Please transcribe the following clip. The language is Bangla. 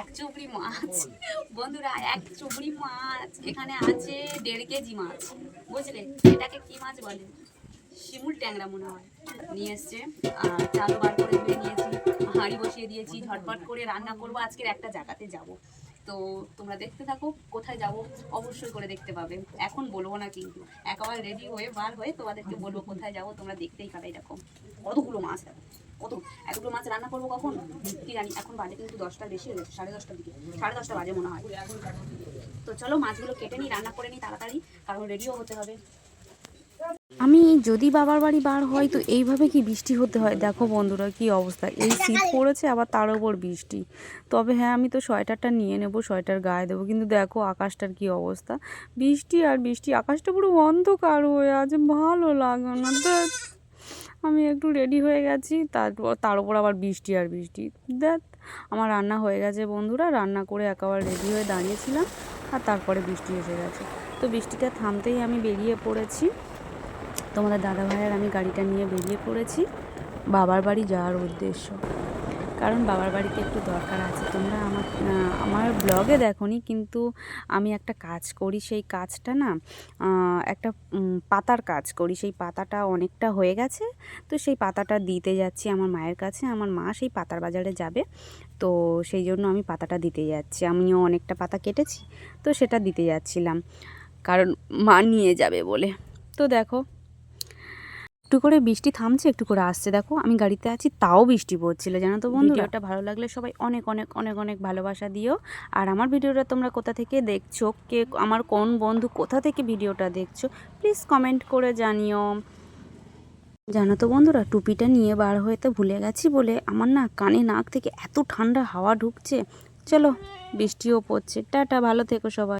এক চুবড়ি মাছ। বন্ধুরা, এক চুবড়ি মাছ। এখানে আছে দেড় কেজি মাছ। বুঝলে? এটাকে কি মাছ বলে? শিমুল ট্যাংরা মনে হয়। নিয়ে এসছে। আর বার করে ধুয়ে নিয়েছি। হাঁড়ি বসিয়ে দিয়েছি। ঝটপট করে রান্না করব। আজকের একটা জায়গাতে যাব। তো তোমরা দেখতে থাকো, কোথায় যাব অবশ্যই করে দেখতে পাবে। এখন বলব না কিন্তু। একেবারে রেডি হয়ে, বার হয়ে তোমাদেরকে বলব কোথায় যাব। তোমরা দেখতেই পাবে এরকম। কতগুলো মাছ দেখো কত? এতগুলো মাছ রান্না করব কখন? কি জানি, এখন বাজে কিন্তু দশটার বেশি হয়ে গেছে, সাড়ে দশটার দিকে। সাড়ে দশটা বাজে মনে হয়। তো চলো মাছগুলো কেটে নিই, রান্না করে নিই তাড়াতাড়ি কারণ রেডিও হতে হবে। আমি যদি বাবার বাড়ি বার হয়, তো এইভাবে কি বৃষ্টি হতে হয়? দেখো বন্ধুরা, কি অবস্থা। এই শীত পড়েছে, আবার তার উপর বৃষ্টি। তবে হ্যাঁ আমি তো সোয়েটারটা নিয়ে নেব, সোয়েটার গায়ে দেবো। কিন্তু দেখো আকাশটার কি অবস্থা। বৃষ্টি আর বৃষ্টি, আকাশটা পুরো অন্ধকার হয়ে আছে, ভালো লাগে না। আমি একটু রেডি হয়ে গেছি তারপর তার উপর আবার বৃষ্টি আর বৃষ্টি। দেখ, আমার রান্না হয়ে গেছে বন্ধুরা, রান্না করে একেবারে রেডি হয়ে দাঁড়িয়েছিলাম, আর তারপরে বৃষ্টি এসে গেছে। তো বৃষ্টিটা থামতেই আমি বেরিয়ে পড়েছি। তোমাদের দাদা ভাইয়ের আমি গাড়িটা নিয়ে বেরিয়ে পড়েছি, বাবার বাড়ি যাওয়ার উদ্দেশ্য। কারণ বাবার বাড়িতে একটু দরকার আছে। তোমরা আমার আমার ব্লগে দেখোনি, কিন্তু আমি একটা কাজ করি, সেই কাজটা না একটা পাতার কাজ করি। সেই পাতাটা অনেকটা হয়ে গেছে, তো সেই পাতাটা দিতে যাচ্ছি আমার মায়ের কাছে। আমার মা সেই পাতার বাজারে যাবে, তো সেই জন্য আমি পাতাটা দিতে যাচ্ছি। আমিও অনেকটা পাতা কেটেছি, তো সেটা দিতে যাচ্ছিলাম। কারণ মা নিয়ে যাবে বলে। তো দেখো একটু করে বৃষ্টি থামছে একটু করে আসছে। দেখো আমি গাড়িতে আছি তাও বৃষ্টি পড়ছিল জানো তো বন্ধু ভিডিওটা ভালো লাগলে সবাই অনেক অনেক অনেক অনেক ভালোবাসা দিও। আর আমার ভিডিওটা তোমরা কোথা থেকে দেখছ? কে আমার কোন বন্ধু কোথা থেকে ভিডিওটা দেখছ? প্লিজ কমেন্ট করে জানিও। জানো তো বন্ধুরা টুপিটা নিয়ে বার হইতে ভুলে গেছি বলে আমার না কানে নাক থেকে এত ঠান্ডা হাওয়া ঢুকছে। চলো বৃষ্টিও পড়ছে। টাটা ভালো থেকো সবাই।